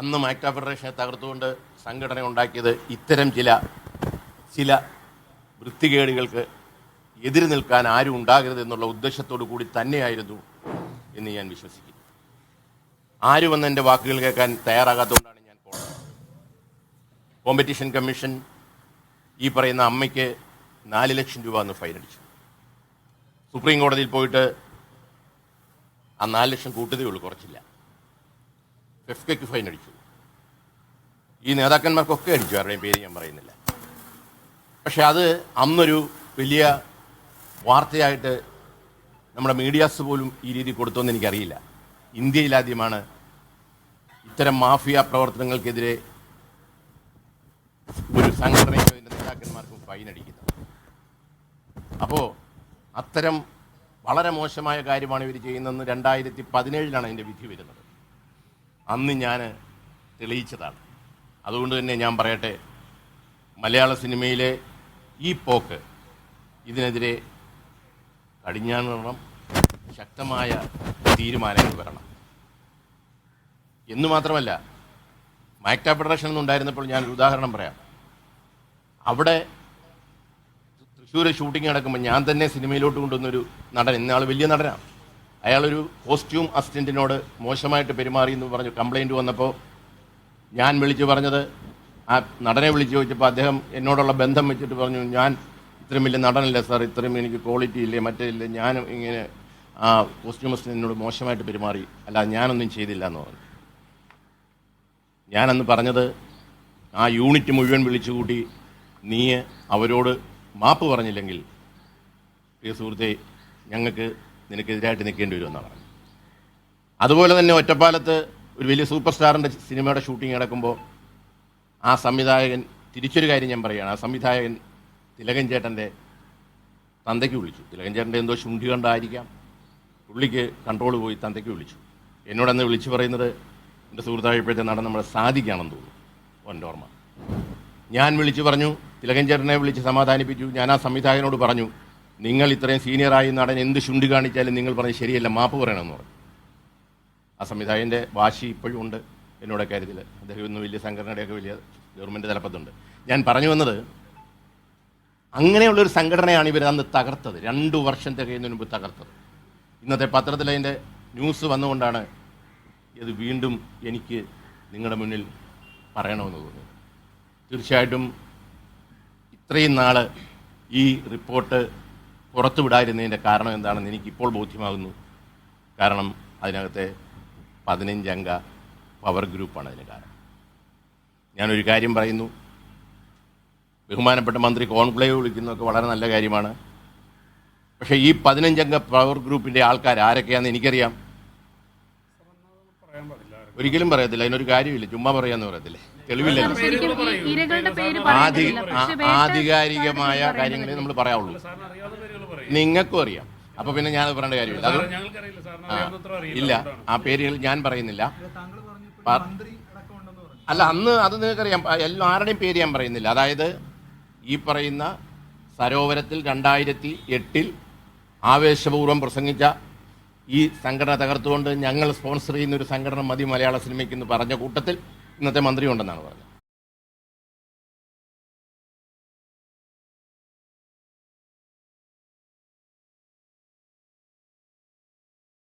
അന്ന് മാക്ട ഫെഡറേഷനെ തകർത്തുകൊണ്ട് സംഘടന ഉണ്ടാക്കിയത് ഇത്തരം ചില ചില വൃത്തികേടുകൾക്ക് എതിര് നിൽക്കാൻ ആരും ഉണ്ടാകരുത് എന്നുള്ള ഉദ്ദേശത്തോടു കൂടി തന്നെയായിരുന്നു എന്ന് ഞാൻ വിശ്വസിക്കുന്നു. ആരും വന്ന് എന്റെ വാക്കുകൾ കേൾക്കാൻ തയ്യാറാകാത്തതുകൊണ്ടാണ് ഞാൻ പോകുന്നത് കോമ്പറ്റീഷൻ കമ്മീഷൻ ഈ പറയുന്ന അമ്മയ്ക്ക് നാല് ലക്ഷം രൂപ എന്ന് ഫൈൻ അടിച്ചു. സുപ്രീം കോടതിയിൽ പോയിട്ട് ആ നാല് ലക്ഷം കൂട്ടതേ ഉള്ളൂ കുറച്ചില്ല. ഫെഫ്കയ്ക്ക് ഫൈൻ അടിച്ചു. ഈ നേതാക്കന്മാർക്കൊക്കെ അടിച്ചു ആരുടെയും പേര് ഞാൻ പറയുന്നില്ല. പക്ഷെ അത് അന്നൊരു വലിയ വാർത്തയായിട്ട് നമ്മുടെ മീഡിയാസ് പോലും ഈ രീതി കൊടുത്തോന്ന് എനിക്കറിയില്ല. ഇന്ത്യയിലാദ്യമാണ് ഇത്തരം മാഫിയ പ്രവർത്തനങ്ങൾക്കെതിരെ ഒരു സംഘടനയ്ക്കും അതിന്റെ നേതാക്കന്മാർക്കും ഫൈൻ അടിക്കുന്നത്. അപ്പോൾ അത്തരം വളരെ മോശമായ കാര്യമാണ് ഇവർ ചെയ്യുന്നതെന്ന് രണ്ടായിരത്തി പതിനേഴിലാണ് അതിന്റെ വിധി വരുന്നത്. അന്ന് ഞാൻ തെളിയിച്ചതാണ്. അതുകൊണ്ട് തന്നെ ഞാൻ പറയട്ടെ മലയാള സിനിമയിലെ ഈ പോക്ക് ഇതിനെതിരെ കടിഞ്ഞാണിടണം ശക്തമായ തീരുമാനങ്ങൾ വരണം. എന്നു മാത്രമല്ല മാക്ട ഫെഡറേഷൻ എന്നുണ്ടായിരുന്നപ്പോൾ ഞാനൊരു ഉദാഹരണം പറയാം. അവിടെ തൃശ്ശൂർ ഷൂട്ടിംഗ് നടക്കുമ്പോൾ ഞാൻ തന്നെ സിനിമയിലോട്ട് കൊണ്ടുവന്നൊരു നടൻ. ഇന്നയാൾ വലിയ നടനാണ്. അയാളൊരു കോസ്റ്റ്യൂം അസിസ്റ്റന്റിനോട് മോശമായിട്ട് പെരുമാറി എന്ന് പറഞ്ഞു കംപ്ലൈന്റ് വന്നപ്പോൾ ഞാൻ വിളിച്ചു പറഞ്ഞത് ആ നടനെ വിളിച്ച് ചോദിച്ചപ്പോൾ അദ്ദേഹം എന്നോടുള്ള ബന്ധം വെച്ചിട്ട് പറഞ്ഞു ഞാൻ ഇത്രയും വലിയ നടനല്ല സാർ ഇത്രയും എനിക്ക് ക്വാളിറ്റി ഇല്ലേ മറ്റേ ഇല്ലേ. ഞാൻ ഇങ്ങനെ ആ കോസ്റ്റ്യൂം അസിസ്റ്റന്റിനോട് മോശമായിട്ട് പെരുമാറി. അല്ല ഞാനൊന്നും ചെയ്തില്ല എന്ന് പറഞ്ഞു. ഞാനന്ന് പറഞ്ഞത് ആ യൂണിറ്റ് മുഴുവൻ വിളിച്ചു കൂട്ടി നീ അവരോട് മാപ്പ് പറഞ്ഞില്ലെങ്കിൽ പ്രിയ സുഹൃത്തെ ഞങ്ങൾക്ക് നിനക്കെതിരായിട്ട് നിൽക്കേണ്ടി വരുമെന്നാണ് പറഞ്ഞത്. അതുപോലെ തന്നെ ഒറ്റപ്പാലത്ത് ഒരു വലിയ സൂപ്പർ സ്റ്റാറിന്റെ സിനിമയുടെ ഷൂട്ടിംഗ് നടക്കുമ്പോൾ ആ സംവിധായകൻ തിരിച്ചൊരു കാര്യം ഞാൻ പറയുകയാണ് ആ സംവിധായകൻ തിലകൻ ചേട്ടന്റെ തന്തയ്ക്ക് വിളിച്ചു. തിലകൻ ചേട്ടന്റെ എന്തോ ശുണ്ടി കണ്ടായിരിക്കാം. പുള്ളിക്ക് കൺട്രോൾ പോയി തന്തയ്ക്ക് വിളിച്ചു. എന്നോടന്ന് വിളിച്ചു പറയുന്നത് എന്റെ സുഹൃത്തായപ്പോഴത്തെ നടൻ നമ്മളെ സാധിക്കുകയാണെന്ന് തോന്നുന്നു. എന്റെ ഓർമ്മ. ഞാൻ വിളിച്ചു പറഞ്ഞു തിലകൻ ചേട്ടനെ വിളിച്ച് സമാധാനിപ്പിച്ചു. ഞാൻ ആ സംവിധായകനോട് പറഞ്ഞു നിങ്ങൾ ഇത്രയും സീനിയറായി നടൻ എന്ത് ചുണ്ടി കാണിച്ചാലും നിങ്ങൾ പറഞ്ഞ് ശരിയല്ല മാപ്പ് പറയണമെന്ന് പറഞ്ഞു. ആ സംവിധായകന്റെ വാശി ഇപ്പോഴും ഉണ്ട് എന്നോട് കാര്യത്തിൽ അദ്ദേഹം ഇന്ന് വലിയ സംഘടനയുടെയൊക്കെ വലിയ ഗവൺമെന്റ് തലപ്പത്തുണ്ട്. ഞാൻ പറഞ്ഞു വന്നത് അങ്ങനെയുള്ളൊരു സംഘടനയാണ് ഇവർ അന്ന് തകർത്തത്. രണ്ടു വർഷം തികയുന്നതിന് മുമ്പ് തകർത്തത്. ഇന്നത്തെ പത്രത്തിൽ അതിന്റെ ന്യൂസ് വന്നുകൊണ്ടാണ് ഇത് വീണ്ടും എനിക്ക് നിങ്ങളുടെ മുന്നിൽ പറയണമെന്ന് തോന്നുന്നു തീർച്ചയായിട്ടും ഇത്രയും നാൾ ഈ റിപ്പോർട്ട് പുറത്തു വിടാതിരുന്നതിന്റെ കാരണം എന്താണെന്ന് എനിക്കിപ്പോൾ ബോധ്യമാകുന്നു. കാരണം അതിനകത്തെ പതിനഞ്ചംഗ പവർ ഗ്രൂപ്പാണ് അതിന് കാരണം. ഞാനൊരു കാര്യം പറയുന്നു. ബഹുമാനപ്പെട്ട മന്ത്രി കോൺക്ലേവ് വിളിക്കുന്നതൊക്കെ വളരെ നല്ല കാര്യമാണ്. പക്ഷേ ഈ പതിനഞ്ചംഗ പവർ ഗ്രൂപ്പിന്റെ ആൾക്കാർ ആരൊക്കെയാണെന്ന് എനിക്കറിയാം. ഒരിക്കലും പറയത്തില്ല. അതിനൊരു കാര്യമില്ല. ചുമ്മാ പറയാന്ന് പറയത്തില്ലേ. വേട്ട ആധികാരികമായ കാര്യങ്ങളെ നമ്മൾ പറയാവുള്ളൂ. നിങ്ങൾക്കും അറിയാം. അപ്പൊ പിന്നെ ഞാൻ പറയേണ്ട കാര്യമില്ല. അത് ഇല്ല. ആ പേരുകൾ ഞാൻ പറയുന്നില്ല. അല്ല അന്ന് അത് നിങ്ങൾക്കറിയാം. എല്ലാം എല്ലാ ആരുടെയും പേര് ഞാൻ പറയുന്നില്ല. അതായത് ഈ പറയുന്ന സരോവരത്തിൽ രണ്ടായിരത്തി എട്ടിൽ ആവേശപൂർവം പ്രസംഗിച്ച ഈ സംഘടന തകർത്തുകൊണ്ട് ഞങ്ങൾ സ്പോൺസർ ചെയ്യുന്ന ഒരു സംഘടന മതി മലയാള സിനിമയ്ക്ക് എന്ന് പറഞ്ഞ കൂട്ടത്തിൽ ഇന്നത്തെ മന്ത്രി ഉണ്ടെന്നാണ് പറഞ്ഞത്.